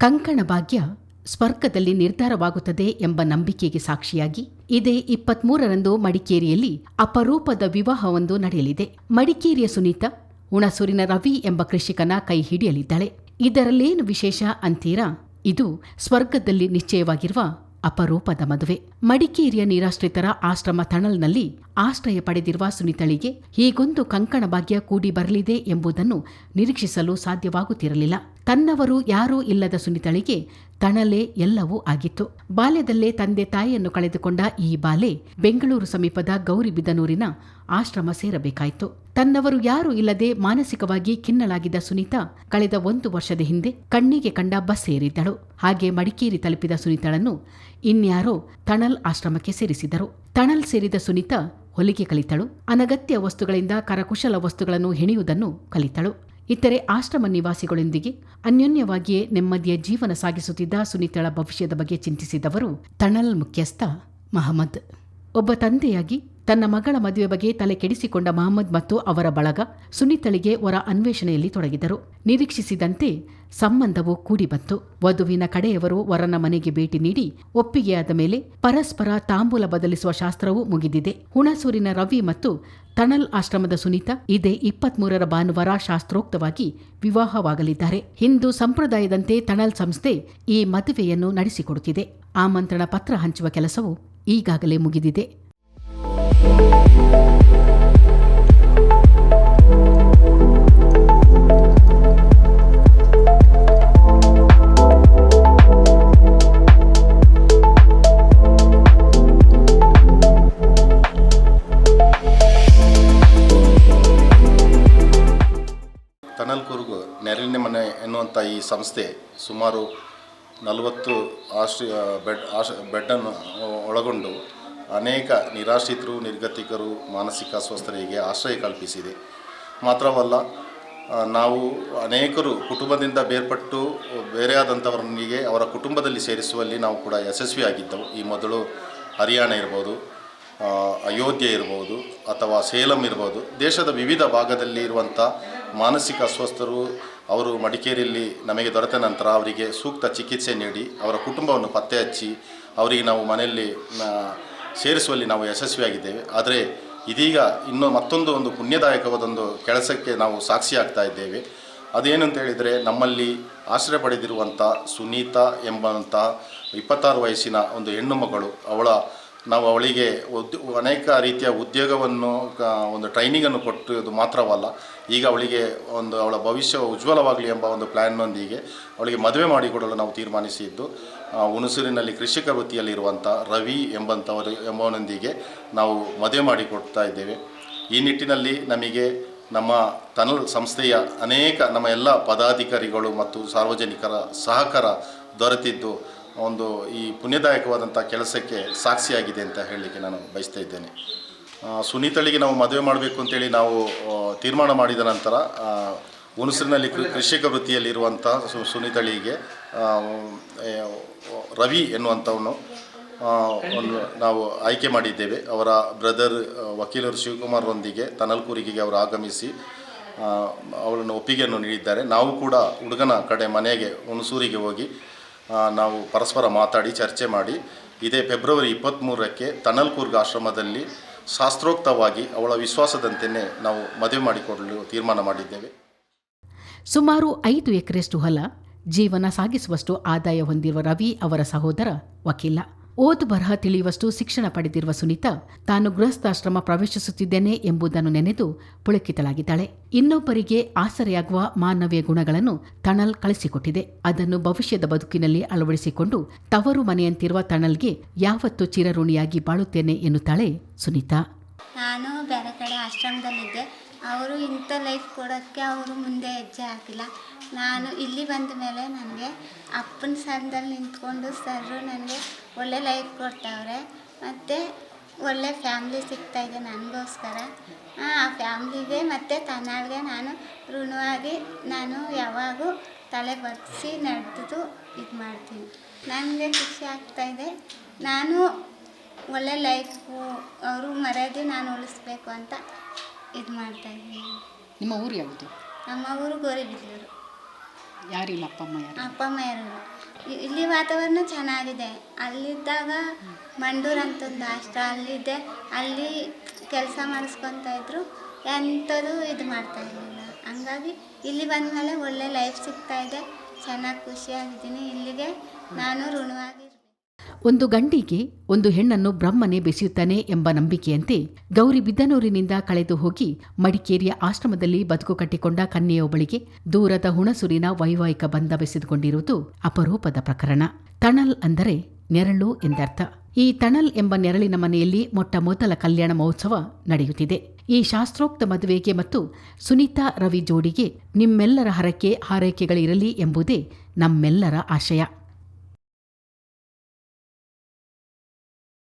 ಕಂಕಣ ಭಾಗ್ಯ ಸ್ವರ್ಗದಲ್ಲಿ ನಿರ್ಧಾರವಾಗುತ್ತದೆ ಎಂಬ ನಂಬಿಕೆಗೆ ಸಾಕ್ಷಿಯಾಗಿ, ಇದೇ ಇಪ್ಪತ್ಮೂರರಂದು ಮಡಿಕೇರಿಯಲ್ಲಿ ಅಪರೂಪದ ವಿವಾಹವೊಂದು ನಡೆಯಲಿದೆ. ಮಡಿಕೇರಿಯ ಸುನೀತಾ, ಹುಣಸೂರಿನ ರವಿ ಎಂಬ ಕೃಷಿಕನ ಕೈ ಹಿಡಿಯಲಿದ್ದಾಳೆ. ಇದರಲ್ಲೇನು ವಿಶೇಷ ಅಂತೀರಾ? ಇದು ಸ್ವರ್ಗದಲ್ಲಿ ನಿಶ್ಚಯವಾಗಿರುವ ಅಪರೂಪದ ಮದುವೆ. ಮಡಿಕೇರಿಯ ನಿರಾಶ್ರಿತರ ಆಶ್ರಮ ತಣಲ್ನಲ್ಲಿ ಆಶ್ರಯ ಪಡೆದಿರುವ ಸುನಿತಳಿಗೆ, ಹೀಗೊಂದು ಕಂಕಣ ಭಾಗ್ಯ ಕೂಡಿ ಬರಲಿದೆ ಎಂಬುದನ್ನು ನಿರೀಕ್ಷಿಸಲು ಸಾಧ್ಯವಾಗುತ್ತಿರಲಿಲ್ಲ. ತನ್ನವರು ಯಾರೂ ಇಲ್ಲದ ಸುನಿತಳಿಗೆ ತಣಲೆ ಎಲ್ಲವೂ ಆಗಿತ್ತು. ಬಾಲ್ಯದಲ್ಲೇ ತಂದೆ ತಾಯಿಯನ್ನು ಕಳೆದುಕೊಂಡ ಈ ಬಾಲೆ ಬೆಂಗಳೂರು ಸಮೀಪದ ಗೌರಿಬಿದನೂರಿನ ಆಶ್ರಮ ಸೇರಬೇಕಾಯಿತು. ತನ್ನವರು ಯಾರೂ ಇಲ್ಲದೆ ಮಾನಸಿಕವಾಗಿ ಖಿನ್ನಳಾಗಿದ್ದ ಸುನೀತಾ ಕಳೆದ ಒಂದು ವರ್ಷದ ಹಿಂದೆ ಕಣ್ಣಿಗೆ ಕಂಡ ಬಸ್ ಸೇರಿದ್ದಳು ಹಾಗೆ ಮಡಿಕೇರಿ ತಲುಪಿದ ಸುನೀತಳನ್ನು ಇನ್ಯಾರೋ ತಣಲ್ ಆಶ್ರಮಕ್ಕೆ ಸೇರಿಸಿದರು. ತಣಲ್ ಸೇರಿದ ಸುನೀತಾ ಹೊಲಿಗೆ ಕಲಿತಳು. ಅನಗತ್ಯ ವಸ್ತುಗಳಿಂದ ಕರಕುಶಲ ವಸ್ತುಗಳನ್ನು ಹೆಣೆಯುವುದನ್ನು ಕಲಿತಳು. ಇತರೆ ಆಶ್ರಮ ನಿವಾಸಿಗಳೊಂದಿಗೆ ಅನ್ಯೋನ್ಯವಾಗಿಯೇ ನೆಮ್ಮದಿಯ ಜೀವನ ಸಾಗಿಸುತ್ತಿದ್ದ ಸುನೀತಳ ಭವಿಷ್ಯದ ಬಗ್ಗೆ ಚಿಂತಿಸಿದವರು ತಣಲ್ ಮುಖ್ಯಸ್ಥ ಮಹಮ್ಮದ್ ಒಬ್ಬ ತಂದೆಯಾಗಿ ತನ್ನ ಮಗಳ ಮದುವೆ ಬಗ್ಗೆ ತಲೆ ಕೆಡಿಸಿಕೊಂಡ ಮಹಮ್ಮದ್ ಮತ್ತು ಅವರ ಬಳಗ ಸುನೀತಳಿಗೆ ವರ ಅನ್ವೇಷಣೆಯಲ್ಲಿ ತೊಡಗಿದರು. ನಿರೀಕ್ಷಿಸಿದಂತೆ ಸಂಬಂಧವು ಕೂಡಿಬಂತು. ವಧುವಿನ ಕಡೆಯವರು ವರನ ಮನೆಗೆ ಭೇಟಿ ನೀಡಿ ಒಪ್ಪಿಗೆಯಾದ ಮೇಲೆ ಪರಸ್ಪರ ತಾಂಬೂಲ ಬದಲಿಸುವ ಶಾಸ್ತ್ರವೂ ಮುಗಿದಿದೆ. ಹುಣಸೂರಿನ ರವಿ ಮತ್ತು ತಣಲ್ ಆಶ್ರಮದ ಸುನೀತಾ ಇದೇ ಇಪ್ಪತ್ಮೂರರ ಭಾನುವಾರ ಶಾಸ್ತ್ರೋಕ್ತವಾಗಿ ವಿವಾಹವಾಗಲಿದ್ದಾರೆ. ಹಿಂದೂ ಸಂಪ್ರದಾಯದಂತೆ ತಣಲ್ ಸಂಸ್ಥೆ ಈ ಮದುವೆಯನ್ನು ನಡೆಸಿಕೊಡುತ್ತಿದೆ. ಆಮಂತ್ರಣ ಪತ್ರ ಹಂಚುವ ಕೆಲಸವು ಈಗಾಗಲೇ ಮುಗಿದಿದೆ. ನೆರಳಿನ ಮನೆ ಎನ್ನುವಂಥ ಈ ಸಂಸ್ಥೆ ಸುಮಾರು ನಲವತ್ತು ಆಶ್ರಯ ಬೆಡ್ ಆಶ್ರ ಬೆಡ್ಡನ್ನು ಒಳಗೊಂಡು ಅನೇಕ ನಿರಾಶ್ರಿತರು, ನಿರ್ಗತಿಕರು, ಮಾನಸಿಕ ಅಸ್ವಸ್ಥರಿಗೆ ಆಶ್ರಯ ಕಲ್ಪಿಸಿದೆ. ಮಾತ್ರವಲ್ಲ ನಾವು ಅನೇಕರು ಕುಟುಂಬದಿಂದ ಬೇರ್ಪಟ್ಟು ಬೇರೆಯಾದಂಥವರೊಂದಿಗೆ ಅವರ ಕುಟುಂಬದಲ್ಲಿ ಸೇರಿಸುವಲ್ಲಿ ನಾವು ಕೂಡ ಯಶಸ್ವಿಯಾಗಿದ್ದವು. ಈ ಮೊದಲು ಹರಿಯಾಣ ಇರ್ಬೋದು ಅಯೋಧ್ಯೆ ಇರ್ಬೋದು, ಅಥವಾ ಸೇಲಂ ಇರ್ಬೋದು, ದೇಶದ ವಿವಿಧ ಭಾಗದಲ್ಲಿ ಇರುವಂಥ ಮಾನಸಿಕ ಅಸ್ವಸ್ಥರು ಅವರು ಮಡಿಕೇರಿಯಲ್ಲಿ ನಮಗೆ ದೊರೆತ ನಂತರ ಅವರಿಗೆ ಸೂಕ್ತ ಚಿಕಿತ್ಸೆ ನೀಡಿ ಅವರ ಕುಟುಂಬವನ್ನು ಪತ್ತೆ ಹಚ್ಚಿ ಅವರಿಗೆ ನಾವು ಮನೆಯಲ್ಲಿ ಸೇರಿಸುವಲ್ಲಿ ನಾವು ಯಶಸ್ವಿಯಾಗಿದ್ದೇವೆ. ಆದರೆ ಇದೀಗ ಇನ್ನೂ ಮತ್ತೊಂದು ಒಂದು ಪುಣ್ಯದಾಯಕವಾದೊಂದು ಕೆಲಸಕ್ಕೆ ನಾವು ಸಾಕ್ಷಿಯಾಗ್ತಾ ಇದ್ದೇವೆ. ಅದೇನು ಅಂತ ಹೇಳಿದರೆ ನಮ್ಮಲ್ಲಿ ಆಶ್ರಯ ಪಡೆದಿರುವಂಥ ಸುನೀತಾ ಎಂಬಂಥ ಇಪ್ಪತ್ತಾರು ವಯಸ್ಸಿನ ಒಂದು ಹೆಣ್ಣು ಮಗಳು ಅವಳ ನಾವು ಅವಳಿಗೆ ಉದ್ ಅನೇಕ ರೀತಿಯ ಉದ್ಯೋಗವನ್ನು ಒಂದು ಟ್ರೈನಿಂಗನ್ನು ಕೊಟ್ಟುದು ಮಾತ್ರವಲ್ಲ, ಈಗ ಅವಳಿಗೆ ಒಂದು ಅವಳ ಭವಿಷ್ಯ ಉಜ್ವಲವಾಗಲಿ ಎಂಬ ಒಂದು ಪ್ಲ್ಯಾನ್ನೊಂದಿಗೆ ಅವಳಿಗೆ ಮದುವೆ ಮಾಡಿಕೊಡಲು ನಾವು ತೀರ್ಮಾನಿಸಿದ್ದು. ಹುಣಸೂರಿನಲ್ಲಿ ಕೃಷಿಕ ವೃತ್ತಿಯಲ್ಲಿರುವಂಥ ರವಿ ಎಂಬಂಥವರು ಎಂಬವನೊಂದಿಗೆ ನಾವು ಮದುವೆ ಮಾಡಿಕೊಡ್ತಾ ಇದ್ದೇವೆ. ಈ ನಿಟ್ಟಿನಲ್ಲಿ ನಮಗೆ ನಮ್ಮ ತನಲ್ ಸಂಸ್ಥೆಯ ಅನೇಕ ನಮ್ಮ ಎಲ್ಲ ಪದಾಧಿಕಾರಿಗಳು ಮತ್ತು ಸಾರ್ವಜನಿಕರ ಸಹಕಾರ ದೊರೆತಿದ್ದು. ಒಂದು ಈ ಪುಣ್ಯದಾಯಕವಾದಂಥ ಕೆಲಸಕ್ಕೆ ಸಾಕ್ಷಿಯಾಗಿದೆ ಅಂತ ಹೇಳಲಿಕ್ಕೆ ನಾನು ಬಯಸ್ತಾ ಇದ್ದೇನೆ. ಸುನೀತಳಿಗೆ ನಾವು ಮದುವೆ ಮಾಡಬೇಕು ಅಂತೇಳಿ ನಾವು ತೀರ್ಮಾನ ಮಾಡಿದ ನಂತರ ಹುಣಸರಿನಲ್ಲಿ ಕೃಷಿಕ ವೃತ್ತಿಯಲ್ಲಿರುವಂಥ ಸು, ಸುನೀತಳಿಗೆ ರವಿ ಎನ್ನುವಂಥವನು ಒಂದು ನಾವು ಆಯ್ಕೆ ಮಾಡಿದ್ದೇವೆ. ಅವರ ಬ್ರದರ್ ವಕೀಲರು ಶಿವಕುಮಾರ್ರೊಂದಿಗೆ ತನಲ್ಕೂರಿಗೆ ಅವರು ಆಗಮಿಸಿ ಅವಳನ್ನು ಒಪ್ಪಿಗೆಯನ್ನು ನೀಡಿದ್ದಾರೆ. ನಾವು ಕೂಡ ಹುಡುಗನ ಕಡೆ ಮನೆಗೆ ಹುಣಸೂರಿಗೆ ಹೋಗಿ ನಾವು ಪರಸ್ಪರ ಮಾತಾಡಿ, ಚರ್ಚೆ ಮಾಡಿ, ಇದೇ ಫೆಬ್ರವರಿ ಇಪ್ಪತ್ತ್ಮೂರಕ್ಕೆ ತನಲ್ಕೂರ್ಗ ಆಶ್ರಮದಲ್ಲಿ ಶಾಸ್ತ್ರೋಕ್ತವಾಗಿ ಅವಳ ವಿಶ್ವಾಸದಂತೆಯೇ ನಾವು ಮದುವೆ ಮಾಡಿಕೊಡಲು ತೀರ್ಮಾನ ಮಾಡಿದ್ದೇವೆ. ಸುಮಾರು ಐದು ಎಕರೆಷ್ಟು ಹೊಲ, ಜೀವನ ಸಾಗಿಸುವಷ್ಟು ಆದಾಯ ಹೊಂದಿರುವ ರವಿ ಅವರ ಸಹೋದರ ವಕೀಲ. ಓದು ಬರಹ ತಿಳಿಯುವಷ್ಟು ಶಿಕ್ಷಣ ಪಡೆದಿರುವ ಸುನೀತಾ, ತಾನು ಗೃಹಸ್ಥಾಶ್ರಮ ಪ್ರವೇಶಿಸುತ್ತಿದ್ದೇನೆ ಎಂಬುದನ್ನು ನೆನೆದು ಪುಳಕಿತಳಾಗಿದ್ದಾಳೆ. ಇನ್ನೊಬ್ಬರಿಗೆ ಆಸರೆಯಾಗುವ ಮಾನವೀಯ ಗುಣಗಳನ್ನು ತಣಲ್ ಕಳಿಸಿಕೊಟ್ಟಿದೆ. ಅದನ್ನು ಭವಿಷ್ಯದ ಬದುಕಿನಲ್ಲಿ ಅಳವಡಿಸಿಕೊಂಡು ತವರು ಮನೆಯಂತಿರುವ ತಣಲ್ಗೆ ಯಾವತ್ತೂ ಚಿರಋಣಿಯಾಗಿ ಬಾಳುತ್ತೇನೆ ಎನ್ನುತ್ತಾಳೆ ಸುನೀತಾ. ನಾನು ಬೇರೆ ಕಡೆ ಆಶ್ರಮದಲ್ಲಿದ್ದೆ. ಅವರು ಇಂಥ ಲೈಫ್ ಕೊಡೋಕ್ಕೆ ಅವರು ಮುಂದೆ ಹೆಜ್ಜೆ ಹಾಕಿಲ್ಲ. ನಾನು ಇಲ್ಲಿ ಬಂದ ಮೇಲೆ ನನಗೆ ಅಪ್ಪನ ಸ್ಥಾನದಲ್ಲಿ ನಿಂತ್ಕೊಂಡು ಸರ್ರು ನನಗೆ ಒಳ್ಳೆ ಲೈಫ್ ಕೊಡ್ತಾವ್ರೆ ಮತ್ತು ಒಳ್ಳೆ ಫ್ಯಾಮ್ಲಿ ಸಿಗ್ತಾಯಿದೆ ನನಗೋಸ್ಕರ. ಆ ಫ್ಯಾಮ್ಲಿಗೆ ಮತ್ತು ತನ್ನಾಳ್ಗೆ ನಾನು ಋಣವಾಗಿ ನಾನು ಯಾವಾಗೂ ತಲೆ ಬಗ್ಗಿಸಿ ನಡೆದು ಇದು ಮಾಡ್ತೀನಿ. ನನಗೆ ಖುಷಿ ಆಗ್ತಾಯಿದೆ ನಾನು ಒಳ್ಳೆ ಲೈಫು ಅವರು ಮರ್ಯಾದೆ ನಾನು ಉಳಿಸ್ಬೇಕು ಅಂತ ಇದು ಮಾಡ್ತಾಯಿದ್ದೀನಿ ನಿಮ್ಮ ಊರು ಯಾವುದು? ನಮ್ಮ ಊರು ಗೋರಿಬಿದಲೂರು ಯಾರಿಲ್ಲ, ಅಪ್ಪ ಅಮ್ಮ ಯಾರು ಅಪ್ಪ ಅಮ್ಮ ಯಾರು ಇಲ್ಲಿ ವಾತಾವರಣ ಚೆನ್ನಾಗಿದೆ. ಅಲ್ಲಿದ್ದಾಗ ಮಂಡೂರು ಅಂತ ಒಂದು ಅಲ್ಲಿದ್ದೆ ಅಲ್ಲಿ ಕೆಲಸ ಮಾಡಿಸ್ಕೊತಾ ಇದ್ರು ಎಂಥದ್ದು ಇದು ಮಾಡ್ತಾ ಇರಲಿಲ್ಲ. ಹಂಗಾಗಿ ಇಲ್ಲಿ ಬಂದಮೇಲೆ ಒಳ್ಳೆ ಲೈಫ್ ಸಿಗ್ತಾ ಇದೆ. ಚೆನ್ನಾಗಿ ಖುಷಿಯಾಗಿದ್ದೀನಿ. ಇಲ್ಲಿಗೆ ನಾನು ಋಣವಾಗಿ ಒಂದು ಗಂಡಿಗೆ ಒಂದು ಹೆಣ್ಣನ್ನು ಬ್ರಹ್ಮನೇ ಬೆಸೆಯುತ್ತಾನೆ ಎಂಬ ನಂಬಿಕೆಯಂತೆ ಗೌರಿ ಬಿದ್ದನೂರಿನಿಂದ ಕಳೆದು ಹೋಗಿ ಮಡಿಕೇರಿಯ ಆಶ್ರಮದಲ್ಲಿ ಬದುಕು ಕಟ್ಟಿಕೊಂಡ ಕನ್ಯೆಯೊಬ್ಬಳಿಗೆ ದೂರದ ಹುಣಸೂರಿನ ವೈವಾಹಿಕ ಬಂಧ ಬೆಸೆದುಕೊಂಡಿರುವುದು ಅಪರೂಪದ ಪ್ರಕರಣ. ತಣಲ್ ಅಂದರೆ ನೆರಳು ಎಂದರ್ಥ. ಈ ತಣಲ್ ಎಂಬ ನೆರಳಿನ ಮನೆಯಲ್ಲಿ ಮೊಟ್ಟ ಮೊದಲ ಕಲ್ಯಾಣ ಮಹೋತ್ಸವ ನಡೆಯುತ್ತಿದೆ. ಈ ಶಾಸ್ತ್ರೋಕ್ತ ಮದುವೆಗೆ ಮತ್ತು ಸುನೀತಾ ರವಿ ಜೋಡಿಗೆ ನಿಮ್ಮೆಲ್ಲರ ಹರಕೆ ಹಾರೈಕೆಗಳಿರಲಿ ಎಂಬುದೇ ನಮ್ಮೆಲ್ಲರ ಆಶಯ.